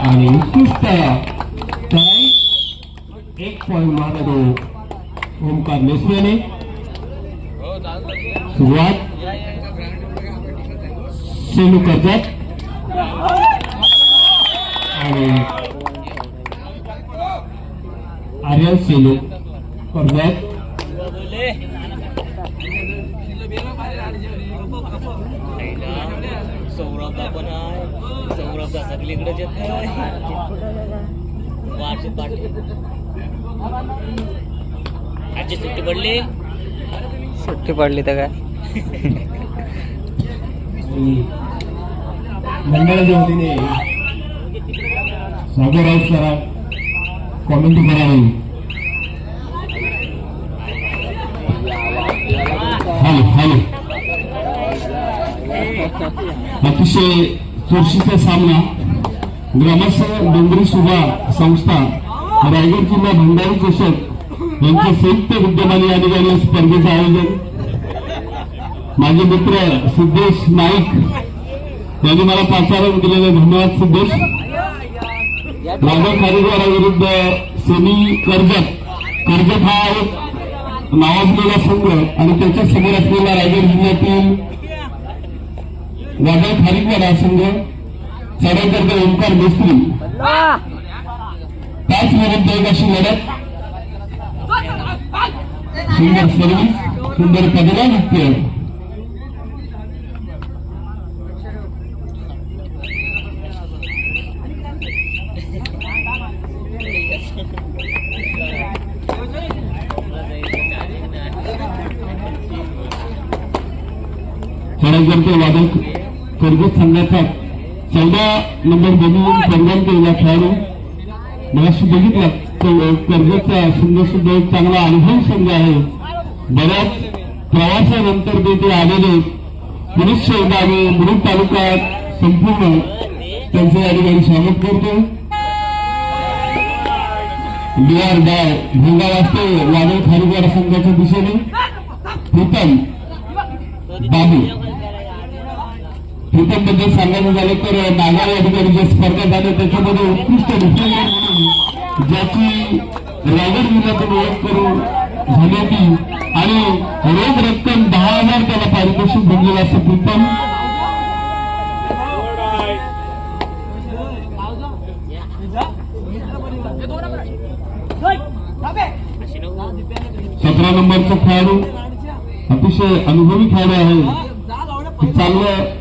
आणि उत्कृष्ट चढाई एक पॉईंट मारला तो ओमकार नेसवेने सुरुवात सेलू कर्जत आणि आर्यन सेलू कर्जत सौरभचा पण आहे सौरभचा सगळीकडेच येत पाटील आजची सुट्टी पडली? सुट्टी पडली तर काय? मंडळाच्या वतीने सागर राऊत सरा. कॉमेंट करावी हॅलो हॅलो. अतिशय चुरशीचा सामना. ग्रामस्थ डोंगरी सुभा संस्था रायगड जिल्हा भंडारी चषक यांच्या संयुक्त विद्यमाने या ठिकाणी स्पर्धेचं आयोजन. माझे मित्र सिद्धेश नाईक यांनी मला पाचारण दिलेले धन्यवाद सिद्धेश. राजा खारीद्वाराविरुद्ध सेमी कर्जत. कर्जत हा एक नावाजलेला संघ आणि त्याच्यासमोर असलेला रायगड जिल्ह्यातील राजा खारीद्वार हा संघ चढाईकरता ओंकार मिस्त्री त्याच विरुद्ध एक अशी लढत सुंदर सर्विस सुंदर पदला नृत्य चढाईकरते वादक कर्जत संघाचा चौदा नंबर बनवून परिणाम केलेला खेळाडू. मगाशी बघितलं कर्जतचा संघ सुद्धा एक चांगला अनुभव संघ आहे. बऱ्याच प्रवासानंतर ते आलेले. पुरुष शहर आम्ही मुरुड तालुक्यात संपूर्ण त्यांचं या ठिकाणी स्वागत करतो. बिहार डाय भंगा वाजते वादळ खारीगार संघाच्या दिशेने. प्रीतम बाबू. क्रिकेटमध्ये सांगायचं झालं तर नागा या ठिकाणी ज्या स्पर्धा झाल्या त्याच्यामध्ये उत्कृष्ट डिफेंडर म्हणून ज्याची रायगड जिल्ह्यातून ओळख करून झाली होती. आणि रोख रक्कम दहा हजार त्याला पारितोषिक बनलेलं असं प्रीतम. सतरा नंबरचा खेळाडू. अतिशय अनुभवी खेळाडू आहे. चांगलं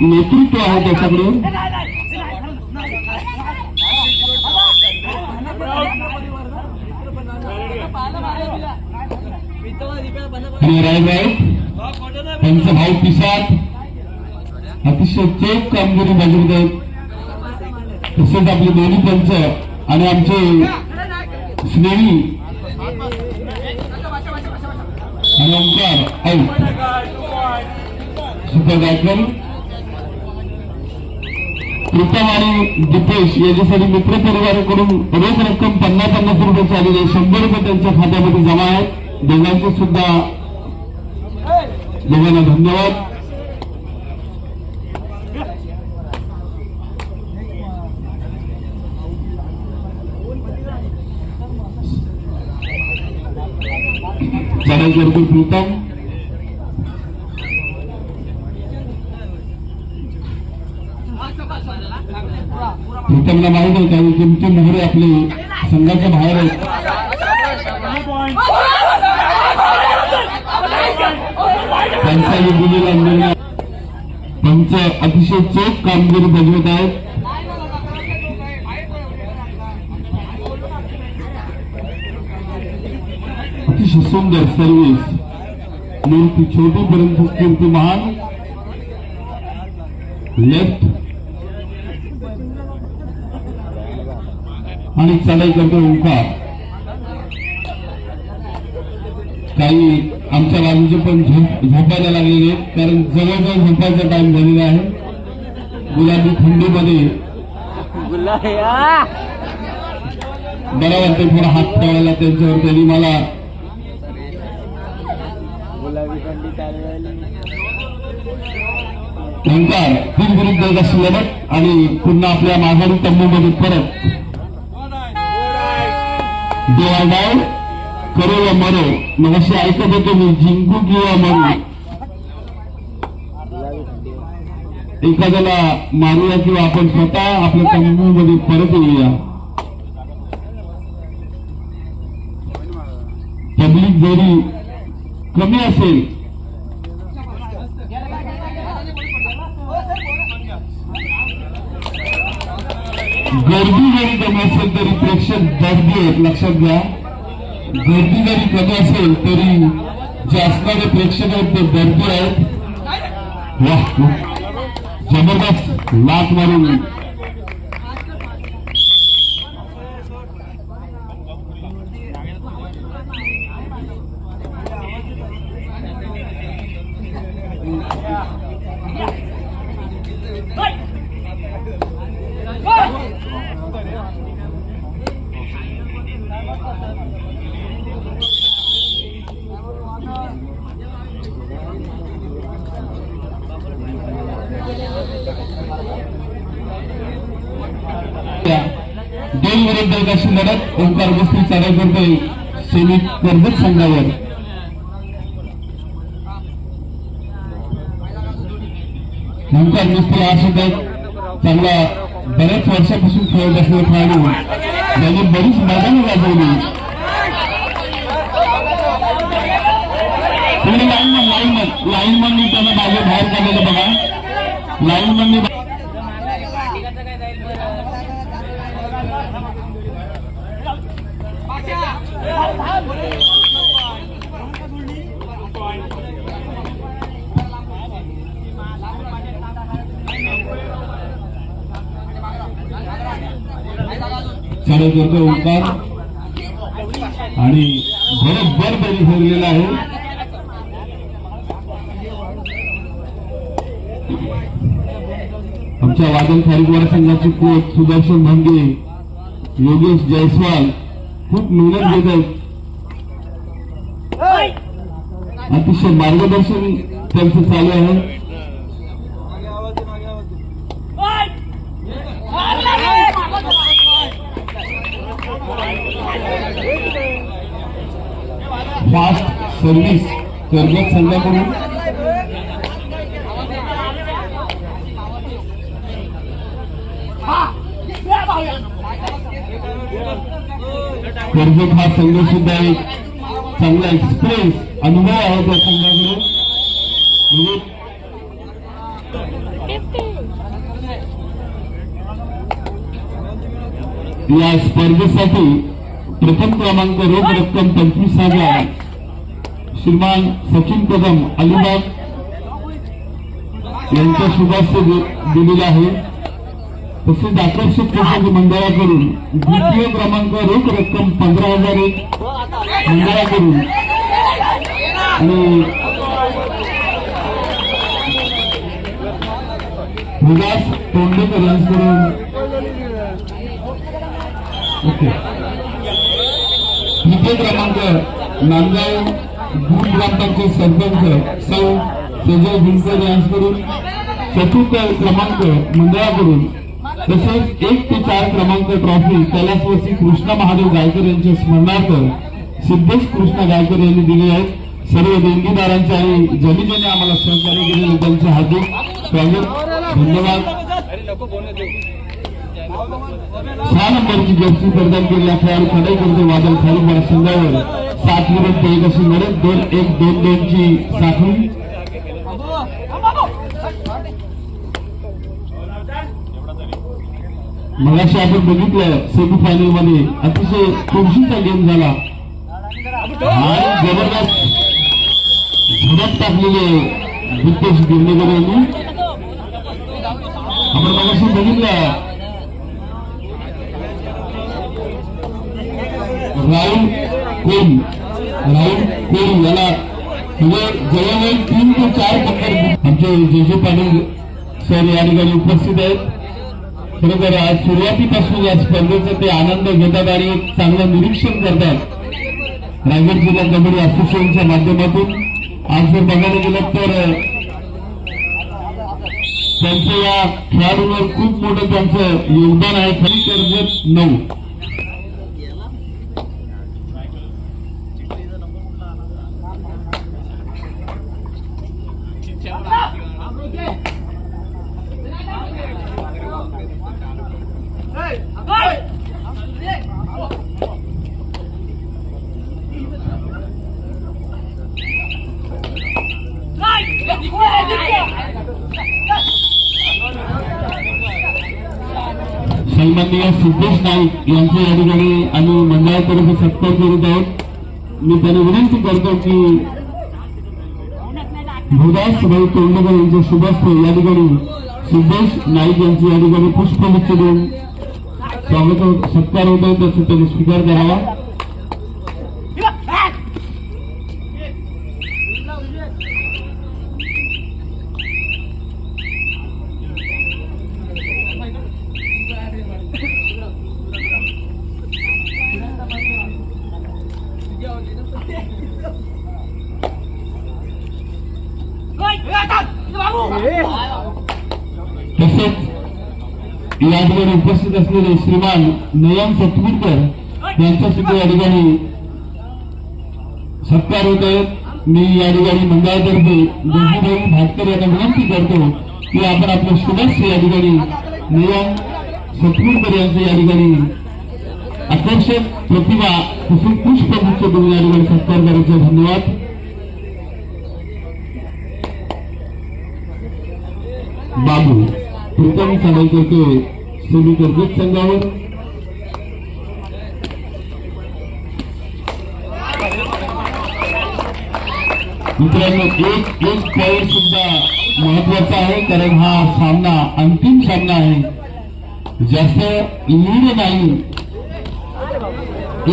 नेतृत्व आहे त्याच्याकडे. आणि त्यांचा भाऊ पिसाद अतिशय चोख कामगिरी बजावत आहेत तसेच आपले दोन्ही पंच आणि आमचे स्नेही. आणि ओंकार सुपर गायकवाड प्रीतम आणि दीपेश यांच्यासाठी मित्र परिवाराकडून रोख रक्कम पन्नास पन्नास रुपये आलेली आहे. शंभर रुपये त्यांच्या खात्यामध्ये जमा आहेत दोघांचे सुद्धा दोघांना धन्यवाद. चढाई करतो प्रीतम प्रीतमला माहीत आहे कारण तुमचे मोहरे आपले संघाच्या बाहेर आहेत. त्यांचा दिलेला आंदोलन पंच अतिशय चोख कामगिरी बजवत आहेत. अतिशय सुंदर सर्व्हिस. मूर्ती छोटी परंतु कीर्ती महान. लेफ्ट आणि चढाई करतो ओंकार काही आमच्या बाजूचे पण झोप झोपायला लागलेले आहेत कारण जवळजवळ झोपायचा टाइम झालेला आहे. गुलाबी थंडीमध्ये बरं वाटतं थोडा हात ठेवायला त्यांच्यावर त्यांनी मला. चालू ओंकार तीन विरुद्ध आणि पुन्हा आपल्या माघारी तंबूमध्ये परत. देवा डाव करो व मरो. मग अशी ऐकत होतो मी जिंकू किंवा मरू. एखाद्याला मारूया किंवा आपण स्वतः आपल्या तंबू मध्ये परत येऊया. पब्लिक जरी कमी असेल गर्दी जरी कमी असेल तरी प्रेक्षक गर्दी आहेत. लक्षात घ्या. गर्दी जरी कमी असेल तरी जे असणारे प्रेक्षक आहेत ते गर्दी आहेत. जबरदस्त. लात मारून. अनेक विरुद्ध लढत ओंकार गोष्टी चढाई करतोय सेमी कर्जत संघावर. ओंकार गोष्टी हा सुद्धा चांगला बऱ्याच वर्षापासून खेळत असलेला खेळाडू. त्याने बरीच मैदानी गाजवली. पुढे लाईनमन लाईनमन लाईनमननी त्यांना मागे बाहेर काढलेलं बघा. लाईनमननी चढाई ओंकार आणि बरोबर बरी ठरलेला आहे. आमच्या वादन खारीकवाडा संघाचे कोच सुदर्शन भांगे योगेश जयस्वाल. खूप मेहनत घेत आहेत अतिशय मार्गदर्शन त्यांचं चालू आहे. फास्ट सर्व्हिस कर्जत संघाकडून. कर्जत हा संघ सुद्धा एक चांगला एक्सपिरियन्स अनुभव आहे त्या संघाकडे म्हणजे या स्पर्धेसाठी प्रथम क्रमांक रोख रक्कम पंचवीस हज़ार. श्रीमान सचिन कदम, अलिबाग. यांच्या दिलेला आहे तसेच आकर्षक प्रसंग मंडळाकडून द्वितीय क्रमांक रोख रक्कम पंधरा हजार एक मंडळाकडून आणि विलास तोंडेकर यांच्याकडून. ओके. तृतीय क्रमांक नांदगाव दूध ग्रामपंचायत सरपंच सौ सुजय भिंकर यांच्याकडून. चतुर्थ क्रमांक मंडळाकडून. तसेच एक ते चार क्रमांक ट्रॉफी कैलासवासी कृष्णा महादेव गायकर यांच्या स्मरणार्थ सिद्धेश कृष्णा गायकर यांनी दिली आहेत सर्व देणगीदारांचे आणि ज्यांनी आम्हाला सहकार्य केलेले त्यांचे हार्दिक स्वागत धन्यवाद. सहा नंबरची जर्सी प्रदान केलेल्या खेळाडू खडाई करतो वादळ खाली संघावर सात विरुद्ध एक अशी लढत दोन एक दोन दोनची साखळी. मगाशी आपण बघितलं सेमीफायनलमध्ये अतिशय खुर्शीचा गेम झाला. आणि जबरदस्त. झडप टाकलेले बुद्धेश गिरणेकर यांनी. आपण मगाशी बघितलं. राहुल कोण राहुल कोण याला जवळजवळ तीन ते चार पकड आमचे जे जे पाटील सर या ठिकाणी उपस्थित आहेत. खरोखर आज सुरुवातीपासून या स्पर्धेचा ते आनंद घेतात आणि एक चांगलं निरीक्षण करतात. रायगड जिल्हा कबड्डी असोसिएशनच्या माध्यमातून. आज जर बघायला गेलं तर त्यांचं या खेळाडूंवर खूप मोठं त्यांचं योगदान आहे. खरी कर्जत नऊ. सन्माननीय सिद्धेश नाईक यांच्या या ठिकाणी आम्ही मंडळातर्फे सत्कार करीत आहोत. मी त्यांना विनंती करतो की भूदास भाई तोंडकर यांचे शुभस्थ या ठिकाणी सिद्धेश नाईक यांची या ठिकाणी पुष्पगुच्छ देऊन स्वागत सत्कार होत आहे त्याचा त्यांनी स्वीकार करावा. उपस्थित असलेले श्रीमान नयन सतवीरकर यांचा सुद्धा या ठिकाणी सत्कार होत आहेत. मी या ठिकाणी मंडळातर्फे जोशीभाई भाटकर यांना विनंती करतो की आपण आपले शुभेच्छा या ठिकाणी नयन सतवीरकर यांचं या ठिकाणी आकर्षक प्रतिभा तसेच पुष्पगुच्छ देऊन या ठिकाणी सत्कार करायचा धन्यवाद. बाबू प्रथम चढाई करतोय सेमी कर्जत संघावर. मित्रांनो एक एक पॉईंट सुद्धा महत्त्वाचा आहे कारण हा सामना अंतिम सामना आहे. जास्त लीड नाही.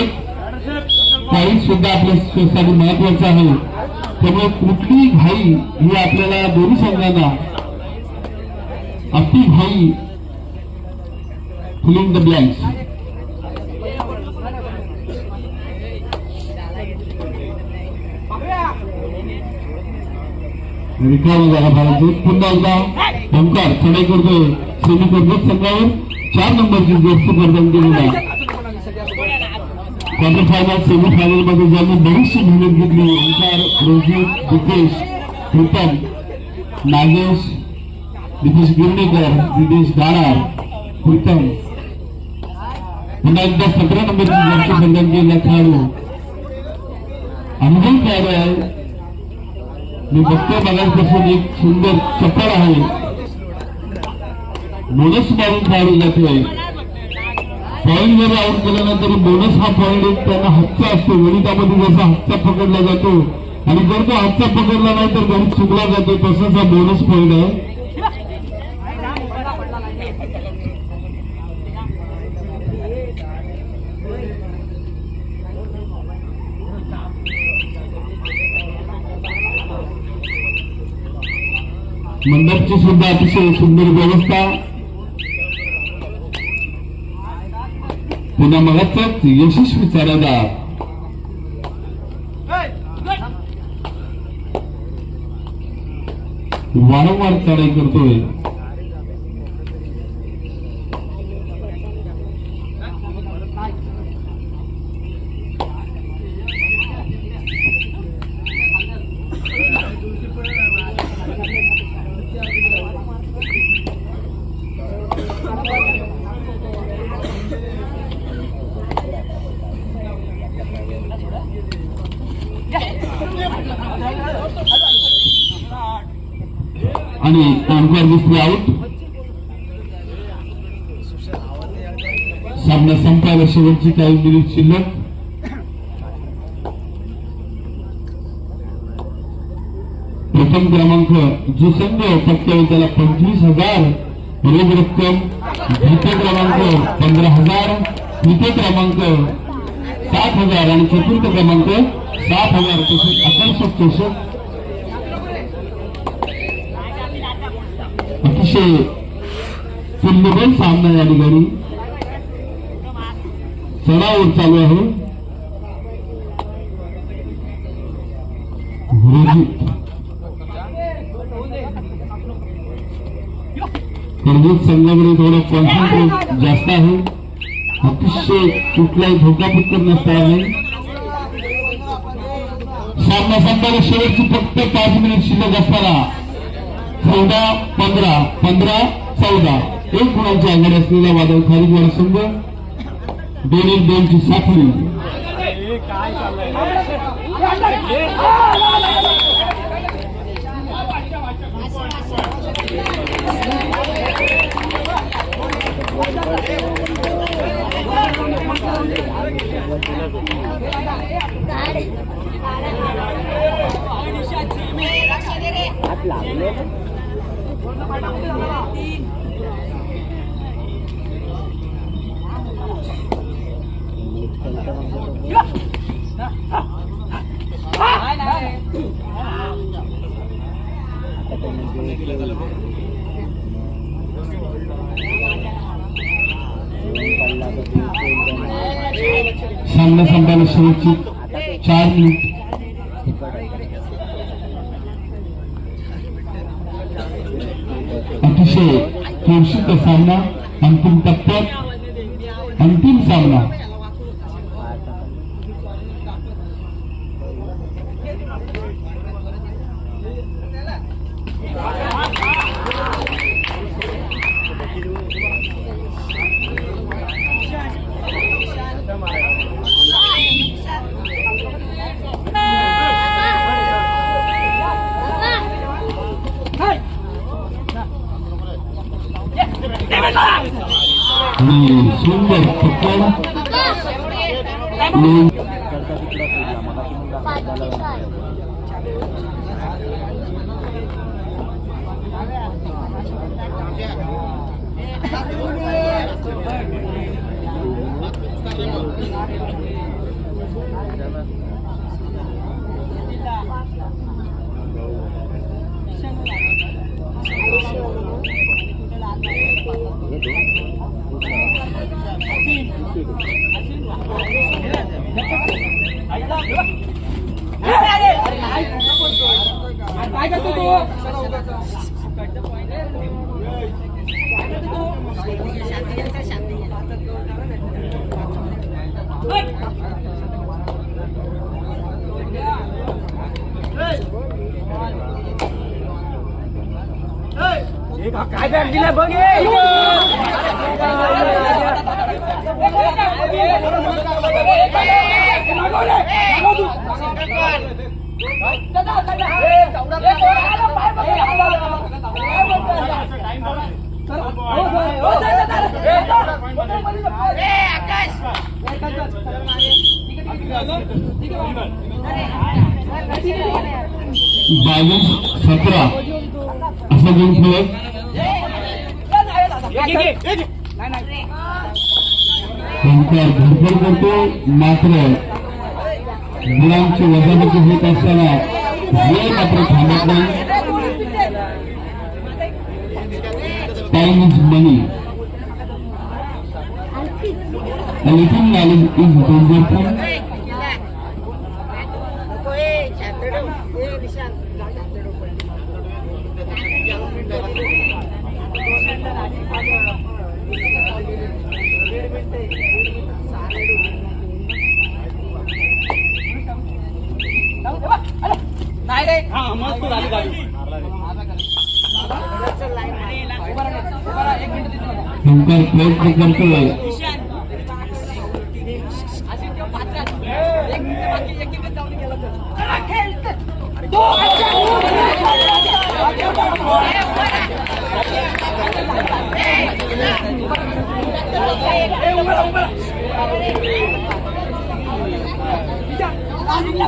एक पॉईंट सुद्धा आपल्यासाठी महत्त्वाचा आहे. त्यामुळे कुठली घाई ही आपल्याला दोन्ही संघांना. अति fill in the blanks. रिकामा पुन्हा एकदा ओंकार चढाई करतोय सेमी कर्जत संघावर चार नंबरची केलेला क्वार्टर फायनलमध्ये ज्यांनी बरीचशी मेहनत घेतली ओंकार रोहित दिपेश प्रीतम नागेश दिपेश गिरणेकर दिनेश गाणार प्रीतम पुन्हा एकदा सतरा नंबर जास्त संघात खेळाडू. अनुभव खेळाडू आहे मी बघतोय बघायपासून एक सुंदर चप्पल आहे. बोनस मारून खेळाडू जातोय पॉईंट जरी आउट केल्यानंतर बोनस हा पॉईंट त्यांना हातचा असतो. गणितामध्ये जसा हातचा पकडला जातो आणि जर तो हातचा पकडला नाही तर गणित चुकला जातो. तसाच हा बोनस पॉईंट आहे. मंडपची सुद्धा अतिशय सुंदर व्यवस्था. पुन्हा मगाचाच यशस्वी चारादार. वारंवार चढाई करतोय. आणि ओंकार दिसले आउट सामना संपायला शेवटची काही मिनिट शिल्लक. प्रथम क्रमांक जो संघ पटकावेल त्याला पंचवीस हजार. रोख रक्कम द्वितीय क्रमांक पंधरा हजार. तृतीय क्रमांक सात हजार. आणि चतुर्थ क्रमांक सात हजार. तसेच आकर्षक चषक. अतिशय तुल्यबल सामना या ठिकाणी चढावर चालू आहे. रोजी कर्जत संघाकडे थोडं कॉन्सन्ट्रेट जास्त आहे. अतिशय कुठलाही धोका पत्करण्यास तयार नाही सामना संपल्याला शेवटची फक्त पाच मिनिट शिल्लक असताना चौदा पंधरा पंधरा चौदा. एक गुणांची आघाडी असलेला वादळ खारीजवाडा संघ. दोन एक दोनची साखळी. सामना संपायला शेवटची चार मिनिट अतिशय चुरशीचा सामना अंतिम टप्प्यात अंतिम सामना आणि सुंदर आणि बावीस सतरा असा गुण फलक ओंकार धडपड करतो मात्र गुणांची वजाबाकी होत असताना वेळ मात्र थांबत नाही time is money anything knowledge is wonderful नाही हा मस्त झाली झाली एक मिनिट देतो मला. ओंकार प्रयत्न करतोय एक मिनिट बाकी एक मिनिट जाऊन गेलं तर. पडला,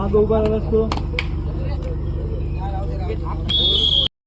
पडला, पडला, पडला. डोकाय